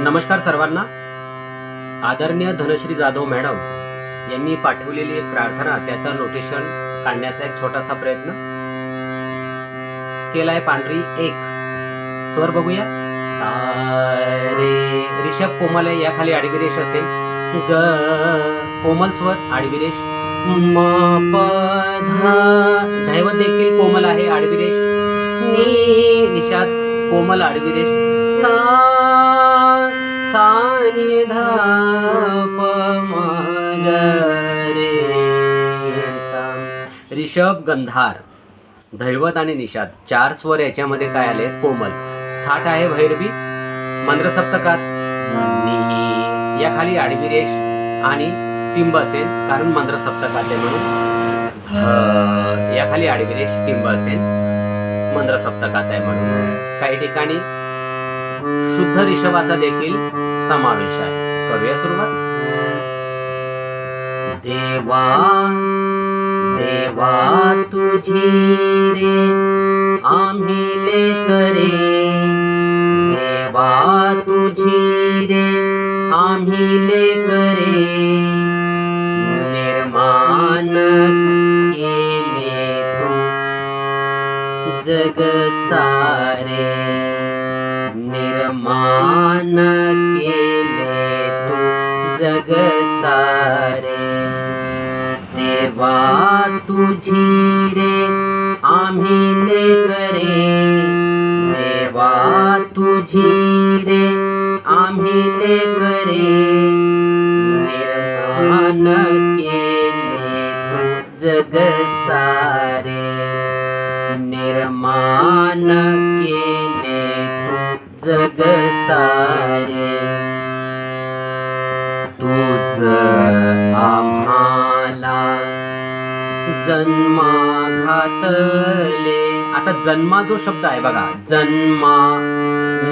नमस्कार सर्वांना. आदरणीय धनश्री जाधव मॅडम यांनी पाठवलेली एक प्रार्थना त्याचं नोटेशन काढण्याचा एक छोटासा प्रयत्न. स्केल आहे पांढरी एक. स्वर बघूया. सारे रिषभ कोमल आहे याखाली आडविरेश असेल. ग कोमल स्वर आडविरेश. म प ध दैवत देखील कोमल आहे आडविरेश. नी निषाद कोमल आडविरेश. सा सा रिषभ गंधार. दैवत आणि निषाद. चार स्वर याच्यामध्ये काय आले? कोमल. थाट आहे भैरवी. मंद्र सप्तकात या खाली आडवी रेश आणि टिंब असेल कारण मंद्र सप्तकात आहे म्हणून. या खाली आडवी रेश टिंब असेल मंद्र सप्तकात आहे म्हणून. काही ठिकाणी शुद्ध रिषभाचा देखील समावेश आहे. करूया सुरुवात. देवा देवा तुझी रे आम्ही लेकरे देवा तुझी रे आम्ही लेकरे निर्माण केले तू जग सारे. मान केले तू जग सारे देवा तुझी रे आम्ही लेकरे देवा तुझी रे आम्ही लेकरे निर्माण केले तू जग सारे निर्माण केले जग सारे। तूच आम्हाला जन्मा घातले आता जन्मा जो शब्द आहे बघा जन्मा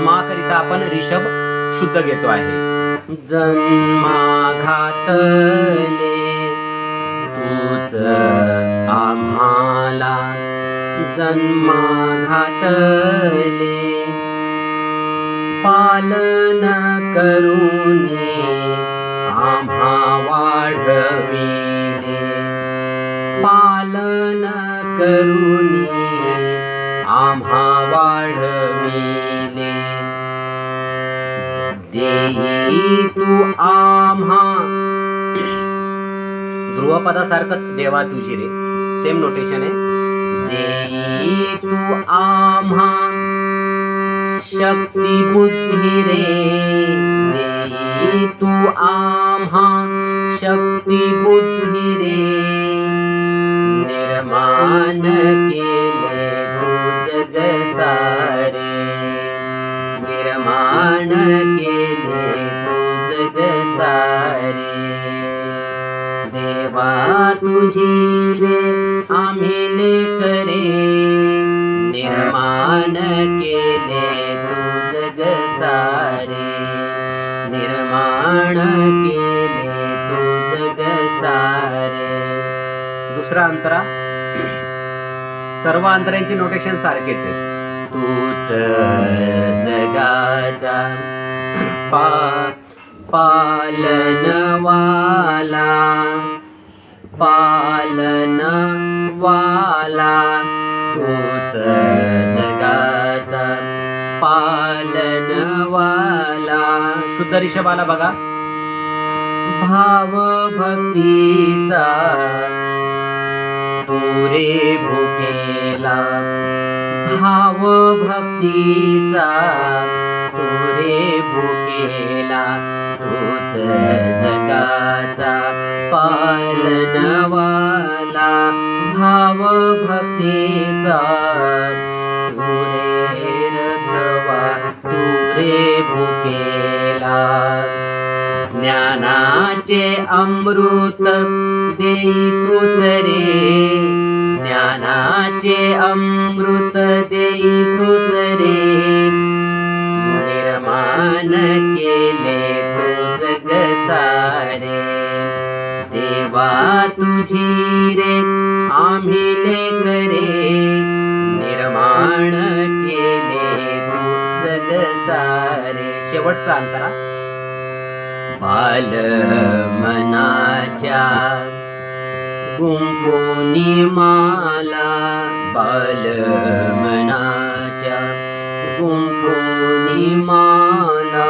मा करिता आपण रिषभ शुद्ध घेतो आहे। जन्मा घातले तूच आम्हाला जन्मा घातले पालन करूने आम्हा वाढविले पालन करूने आम्हा वाढविले देही तू आम्हा. ध्रुवपदासारखंच देवा तुझी रे. सेम नोटेशन आहे. देही तू आम्हा. शक्ती बुद्धी अंतरा. सर्व अंतरांची नोटेशन सारखेच आहे तूच जगाचा पा पालनवाला पालनवाला. तूच जगाचा पालनवाला. शुद्ध रिषभाला बघा. भाव भक्तीचा तुरे भुकेला. भाव भक्तीचा तुरे भुकेला. तूच जगाचा पालनवाला. भाव भक्तीचा तुरे रघवा तुरे भुकेला ज्ञानाचे अमृत देई तूच रे ज्ञानाचे अमृत देई तूच रे निर्माण केले तू जग देवा तुझी रे आम्ही लेकरे. निर्माण केले तू जग शेवटचा अंतरा. पाल मनाच्या गुंपोनी माला बाल मनाच्या गुंपोनी माला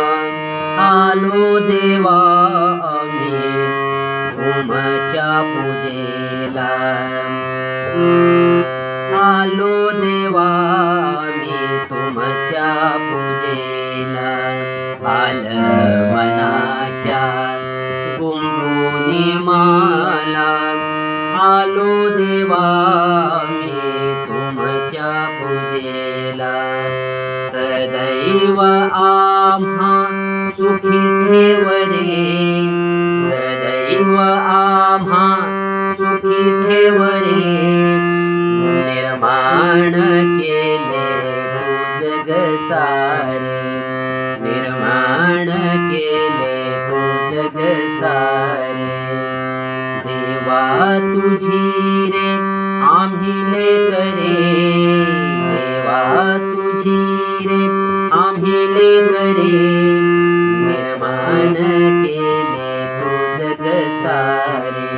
आलो देवा आम्ही तुमच्या पूजेला. आलो देवा मी तुमच्या पूजेला. पाल मना कुंभोनी माला आलो देवा तुमच्या पूजेला. सदैव आम्हा सुखी ठेव रे सदैव आम्हा सुखी ठेव रे निर्माण केले जग सारे. निर्माण केले सारे देवा तुझी रे आम्ही करे. देवा तुझी रे आम्ही करे. निर्माण केले तू जग सारे.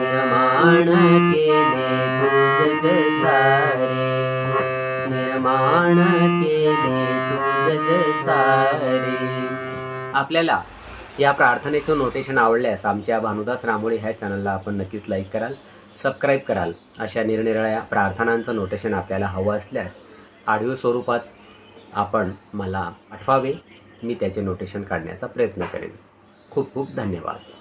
निर्माण केले तू जग सारे. निर्माण केले तू जग सारे. आपल्याला या प्रार्थनेचं नोटेशन आवडल्यास आमच्या भानुदास रामोळे ह्या चॅनलला आपण नक्कीच लाईक कराल सबस्क्राईब कराल. अशा निरनिराळ्या प्रार्थनांचं नोटेशन आपल्याला हवं असल्यास ऑडिओ स्वरूपात आपण मला पाठवावे. मी त्याचे नोटेशन काढण्याचा प्रयत्न करेन. खूप खूप धन्यवाद.